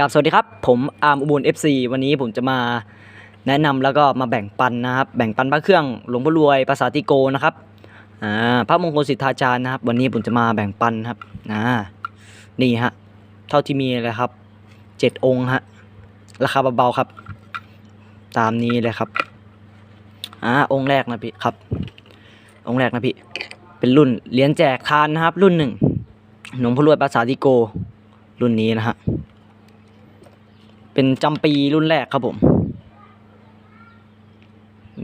กับสวัสดีครับ ผมอาร์มอุบุญ FC วันนี้ผมจะมาแนะนำแล้วก็มาแบ่งปันนะครับแบ่งปันพระเครื่องหลวงพ่อรวยภาษาติโกนะครับอ่าพระมงคลสิทธาจารย์นะครับ วันนี้ผมจะมาแบ่งปันครับอ่านี่ฮะเท่าที่มีเลยครับเจ็ดองค์ฮะราคาเบาๆครับ ตามนี้เลยครับอ่าองค์แรกนะพี่ครับ องค์แรกนะพี่เป็นรุ่นเหรียญแจกทานนะครับ รุ่นหนึ่งหลวงพ่อรวยภาษาติโก รุ่นนี้นะฮะ เป็นจำปีรุ่นแรกครับผม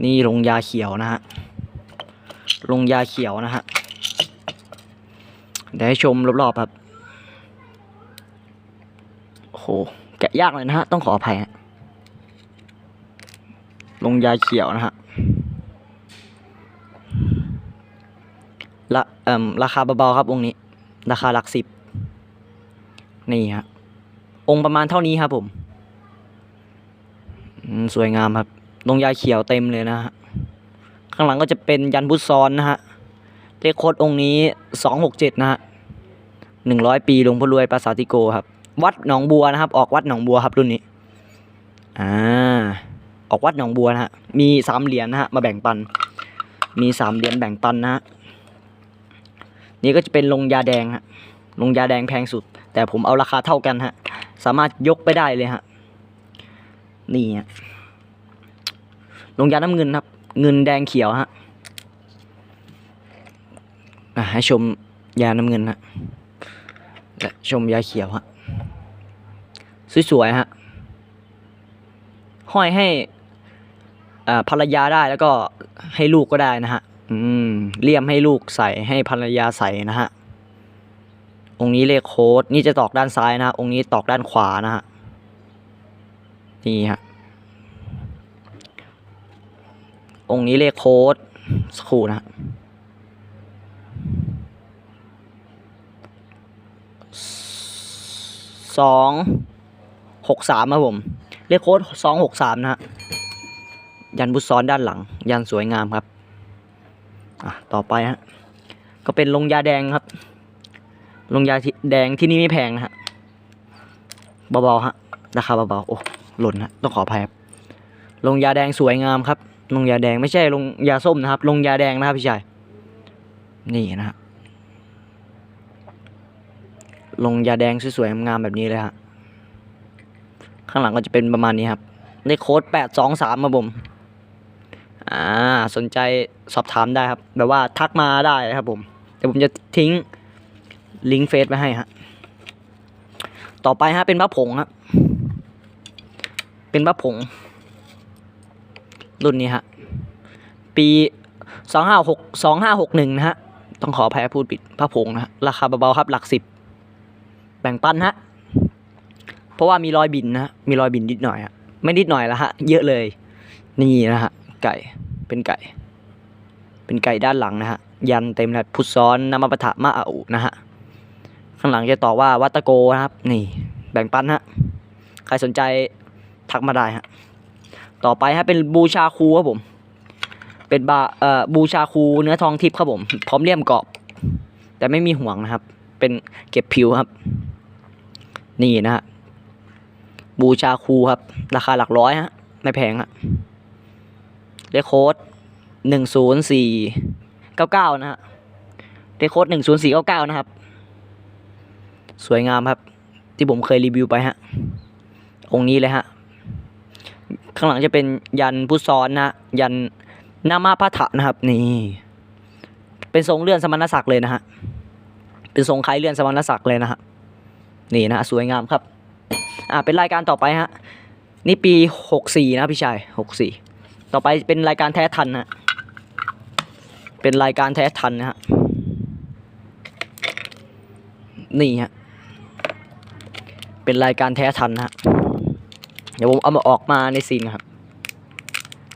นี่ลงยาเขียวนะฮะ ลงยาเขียวนะฮะ เดี๋ยวให้ชมรอบๆครับ โอ้โห แกะยากเลยนะฮะ ต้องขออภัยฮะ ลงยาเขียวนะฮะละเอ่มราคาเบาๆครับองค์นี้ ราคาหลักสิบ นี่ฮะ องค์ประมาณเท่านี้ครับผมอืม สวยงามครับลงยาเขียวเต็มเลยนะฮะข้างหลังก็จะเป็นยันพุทซ้อนนะฮะเลขโคดองค์นี้สองหกเจ็ดนะฮะหนึ่งร้อยปีหลวงพ่อรวยปราสาทติโกครับ วัดหนองบัวนะครับ ออกวัดหนองบัวครับรุ่นนี้อ่าออกวัดหนองบัวนะฮะมีสามเหรียญนะฮะมาแบ่งปัน มีสามเหรียญแบ่งปันนะฮะนี่ก็จะเป็นลงยาแดงฮะลงยาแดงแพงสุด แต่ผมเอาราคาเท่ากันฮะสามารถยกไปได้เลยฮะ นี่ฮะลงยาน้ำเงินครับ เงินแดงเขียวฮะให้ชมยาน้ำเงินฮะและชมยาเขียวฮะสวยๆฮะห้อยให้ภรรยาได้แล้วก็ให้ลูกก็ได้นะฮะอืมเลี่ยมให้ลูกใส่ให้ภรรยาใส่นะฮะองค์นี้เลขโค้ดนี่จะตอกด้านซ้ายนะฮะองค์นี้ตอกด้านขวานะฮะ นี่ฮะองค์นี้เลขโค้ดสกครู่นะสองหกสามครับผม เลขโค้ดสองหกสามนะฮะยันบุษซ้อนด้านหลัง ยันสวยงามครับ อะ ต่อไปฮะ ก็เป็นลงยาแดงครับ ลงยาแดงที่นี่ไม่แพงนะฮะ เบาๆฮะ ราคาเบาๆ โอ้ หล่นฮะต้องขออภัยครับลงยาแดงสวยงามครับลงยาแดงไม่ใช่ลงยาส้มนะครับ ลงยาแดงนะครับพี่ชายนี่นะฮะลงยาแดงสวยๆงามแบบนี้เลยฮะข้างหลังก็จะเป็นประมาณนี้ครับเลขโค้ดแปดสองสามมาผมอ่าสนใจสอบถามได้ครับ แบบว่าทักมาได้ครับผมเดี๋ยวผมจะทิ้งลิงก์เฟซไว้ให้ฮะต่อไปฮะเป็นพระผงครับ เป็นพระผง รุ่นนี้ฮะ ปีสองห้าหกสองห้าหกหนึ่งนะฮะ ต้องขออภัยพูดผิดพระผงนะฮะราคาเบาๆครับหลักสิบ แบ่งปันฮะ เพราะว่ามีรอยบินนะมีรอยบินนิดหน่อยฮะ ไม่นิดหน่อยละฮะ เยอะเลย นี่นะฮะ ไก่ เป็นไก่ เป็นไก่ด้านหลังนะฮะ ยันเต็มเลยพุทซ้อนนามปะทะมะอาอุนะฮะ ข้างหลังจะต่อว่าวัตตโกนะครับ นี่ แบ่งปันฮะ ใครสนใจ ทักมาได้ฮะต่อไปฮะเป็นบูชาคูครับผม เป็นบาเอ่อบูชาคูเนื้อทองทิพย์ครับผม พร้อมเลี่ยมกรอบ แต่ไม่มีห่วงนะครับ เป็นเก็บผิวครับ นี่นะฮะบูชาคูครับ ราคาหลักร้อยฮะไม่แพงฮะเลขโค้ดหนึ่งศูนย์สี่เก้าเก้านะฮะเลขโค้ดหนึ่งศูนย์สี่เก้าเก้านะครับ สวยงามครับ ที่ผมเคยรีวิวไปฮะองค์นี้เลยฮะ ข้างหลังจะเป็นยันพุทธซ้อนนะ ยันนามาพระถะนะครับ นี่ เป็นทรงเลื่อนสมณศักดิ์เลยนะฮะเป็นทรงคล้ายเลื่อนสมณศักดิ์เลยนะฮะนี่นะสวยงามครับ อ่าเป็นรายการต่อไปฮะนี่ปีหกสี่นะพี่ชายหกสี่ต่อไปเป็นรายการแท้ทันนะเป็นรายการแท้ทันนะฮะนี่ฮะเป็นรายการแท้ทันนะฮะ ดี๋ยวผมเอามาออกมาในซีนครับ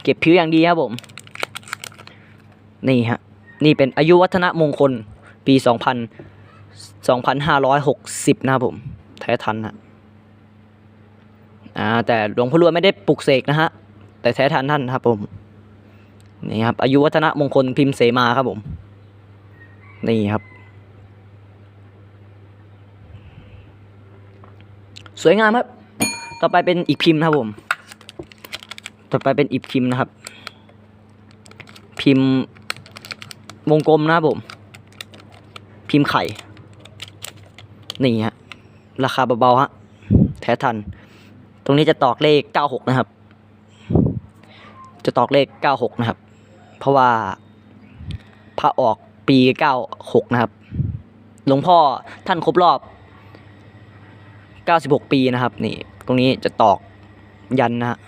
เก็บผิวอย่างดีครับผม นี่ฮะ นี่เป็นอายุวัฒนะมงคลปีสองพันสองพันห้าร้อยหกสิบนะครับผม แท้ทันนะอ่าแต่หลวงพ่อรวยไม่ได้ปลุกเสกนะฮะ แต่แท้ทันท่านครับผม นี่ครับ อายุวัฒนะมงคลพิมพ์เสมาครับผม นี่ครับสวยงามครับ ต่อไปเป็นอีกพิมพ์นะครับผม ต่อไปเป็นอีกพิมพ์นะครับ พิมพ์วงกลมนะครับผม พิมพ์ไข่ นี่ฮะ ราคาเบาๆฮะ แท้ทัน ตรงนี้จะตอกเลข 96 นะครับ จะตอกเลข 96 นะครับ เพราะว่าพระออกปี 96 นะครับ หลวงพ่อท่านครบรอบ 96 ปีนะครับ นี่ ตรงนี้จะตอกยันนะฮะ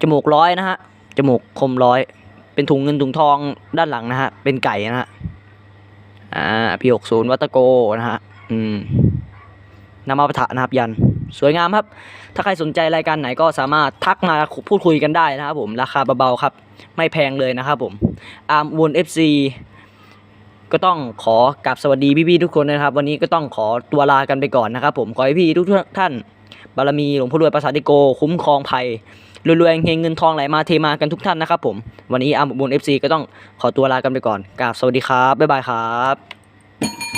จมูกร้อยนะฮะ จมูกคมร้อย เป็นถุงเงินถุงทองด้านหลังนะฮะ เป็นไก่นะฮะ อ่าพีหกศูนย์วัตโกนะฮะ อืมนำมาปะทะนะครับยัน สวยงามครับ ถ้าใครสนใจรายการไหนก็สามารถทักมาพูดคุยกันได้นะครับผม ราคาเบาๆครับ ไม่แพงเลยนะครับผม อาร์มวนเอฟซี ก็ต้องขอกราบสวัสดีพี่ๆทุกคนนะครับ วันนี้ก็ต้องขอตัวลากันไปก่อนนะครับ ผมขอให้พี่ทุกท่านบารมีหลวงพ่อรวยประสาทติโก คุ้มครองภัยรวยๆเฮงเงินทองไหลมาเทมากันทุกท่านนะครับ ผมวันนี้อาบุญเอฟซีก็ต้องขอตัวลากันไปก่อนกราบสวัสดีครับบ๊ายบายครับ